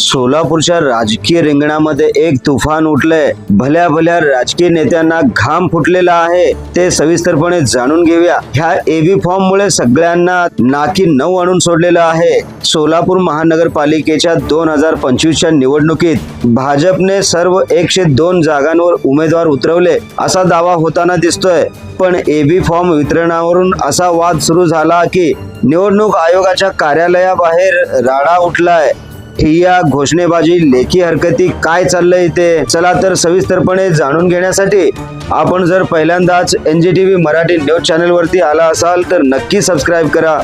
सोलापूरच्या राजकीय रिंगणामध्ये एक तुफान उठलंय. भल्या भल्या राजकीय नेत्यांना घाम फुटलेला आहे. ते सविस्तरपणे जाणून घेऊया. ह्या एव्ही फॉर्म मुळे सगळ्यांना नाकी नऊ आणून सोडलेलं आहे. सोलापूर महानगरपालिकेच्या दोन हजार पंचवीसच्या निवडणुकीत भाजपने सर्व एकशे दोन जागांवर उमेदवार उतरवले असा दावा होताना दिसतोय. पण एबी फॉर्म वितरणावरून असा वाद सुरू झाला की निवडणूक आयोगाच्या कार्यालयाबाहेर राडा उठलाय. ही या घोषणेबाजी लेखी हरकती काय चाललंय इथे चला तर सविस्तरपणे जाणून घेण्यासाठी आपण जर पहिल्यांदाच N G T V Marathi news चॅनलवरती आला असाल तर नक्की सबस्क्राईब करा.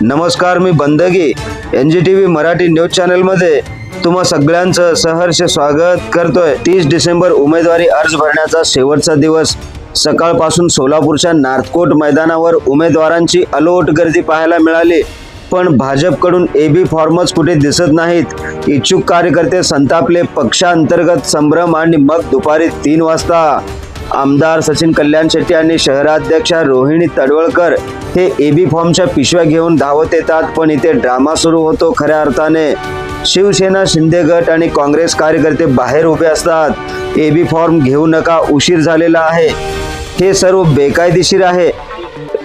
नमस्कार मी Bandagi. N G T V Marathi news चॅनलमध्ये तुम्हा सगळ्यांचं सहर्ष स्वागत करतोय. तीस डिसेंबर उमेदवारी अर्ज भरण्याचा शेवटचा दिवस. सकाळपासून सोलापूरच्या नार्थकोट मैदानावर उमेदवारांची अलोट गर्दी पाहायला मिळाली. पण भाजपकडून ए बी फॉर्मच कुठे दिसत नाहीत. इच्छुक कार्यकर्ते संतापले पक्षांतर्गत संभ्रम आणि मग दुपारी तीन वाजता. आमदार सचिन कल्याण शेट्टी आणि शहराध्यक्षा रोहिणी तडवळकर हे ए बी फॉर्मच्या पिशव्या घेऊन धावत येतात पण इथे ड्रामा सुरू होतो खऱ्या अर्थाने. शिवसेना शिंदे गट आणि काँग्रेस कार्यकर्ते बाहेर उभे असतात. ए बी फॉर्म घेऊ नका उशीर झालेला आहे. हे सर्व बेकायदेशीर आहे.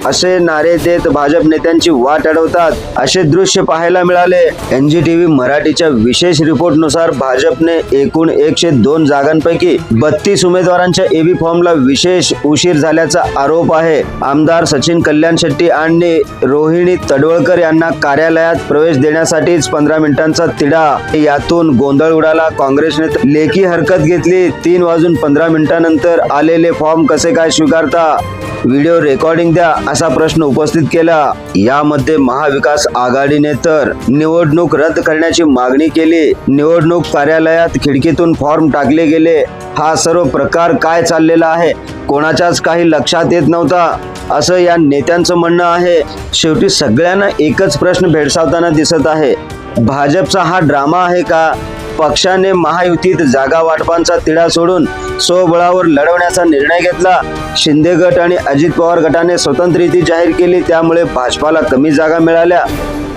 असे नारे देत भाजप नेत्यांची वाट अडवतात. असे दृश्य पाहायला मिळाले. एन जी टी व्ही मराठीच्या विशेष रिपोर्टनुसार भाजपने एकूण एकशे दोन जागांपैकी बत्तीस उमेदवारांच्या एबी फॉर्मला विशेष उशीर झाल्याचा आरोप आहे. आमदार सचिन कल्याण शेट्टी आणि रोहिणी तडवळकर यांना कार्यालयात प्रवेश देण्यासाठीच पंधरा मिनिटांचा तिढा. यातून गोंधळ उडाला. काँग्रेसने लेखी हरकत घेतली. तीन वाजून पंधरा मिनिटांनंतर आलेले फॉर्म कसे काय स्वीकारता? व्हिडिओ रेकॉर्डिंग द्या. असा प्रश्न उपस्थित केला. यामध्ये महाविकास आघाडीने तर निवडणूक रद्द करण्याची मागणी केली. निवडणूक कार्यालयात खिडकीतून फॉर्म टाकले गेले. हा सर्व प्रकार काय चाललेला आहे? कोणाच्याच काही लक्षात येत नव्हता. असं या नेत्यांचं म्हणणं आहे. शेवटी सगळ्यांना एकच प्रश्न भेडसावताना दिसत आहे. भाजपचा हा ड्रामा आहे का? पक्षाने महायुतीत जागा वाटपांचा तिढा सोडून स्वबळावर लढवण्याचा निर्णय घेतला. शिंदे गट आणि अजित पवार गटाने स्वतंत्र युती जाहीर केली. त्यामुळे भाजपाला कमी जागा मिळाल्या.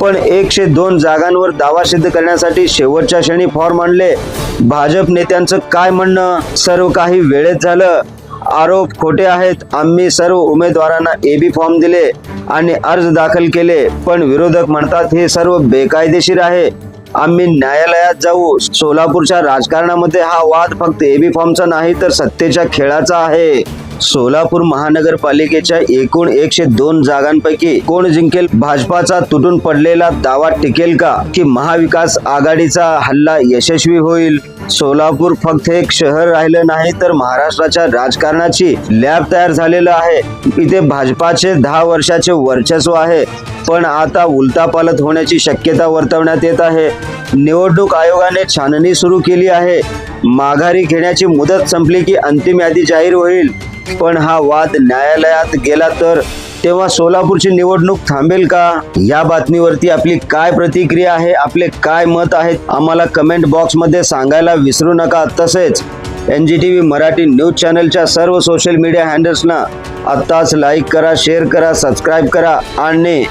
पण एकशे दोन जागांवर दावा सिद्ध करण्यासाठी शेवटच्या क्षणी फॉर्म आणले भाजप नेत्यांचं काय म्हणणं? सर्व काही वेळेत झालं. आरोप खोटे आहेत. आम्ही सर्व उमेदवारांना एबी फॉर्म दिले आणि अर्ज दाखल केले. पण विरोधक म्हणतात हे सर्व बेकायदेशीर आहे. आम्ही न्यायालयात जाऊ. सोलापूरच्या राजकारणामध्ये हा वाद फक्त एबी फॉर्मचा नाही तर सत्तेच्या खेळाचा आहे. सोलापूर महानगरपालिकेच्या एकूण एकशे दोन जागांपैकी कोण जिंकेल? भाजपाचा तुटून पडलेला दावा टिकेल का? की महाविकास आघाडीचा हल्ला यशस्वी होईल? सोलापूर फक्त एक शहर राहिलं नाही तर महाराष्ट्राच्या राजकारणाची लॅब तयार झालेलं आहे. इथे भाजपाचे दहा वर्षाचे वर्चस्व आहे पण आता उलतापालत होण्याची शक्यता वर्तवण्यात येत आहे. निवडणूक आयोगाने छाननी सुरू केली आहे. माघारी घेण्याची मुदत संपली की अंतिम यादी जाहीर होईल. पण हा वाद न्यायालयात गेला तर तेव्हा सोलापूरची निवडणूक थांबेल का? या बातमीवरती आपली काय प्रतिक्रिया आहे आपले काय मत आहेत आम्हाला कमेंट बॉक्समध्ये सांगायला विसरू नका. तसेच N G T V Marathi news चॅनलच्या सर्व सोशल मीडिया हँडल्सना आत्ताच लाईक करा शेअर करा सबस्क्राईब करा आणि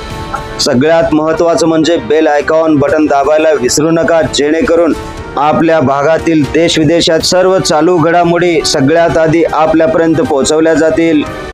सगळ्यात महत्त्वाचं म्हणजे बेल आयकॉन बटन दाबायला विसरू नका जेणेकरून आपल्या भागातील देश विदेशात सर्व चालू घडामोडी सगळ्यात आधी आपल्यापर्यंत पोहोचवल्या जातील.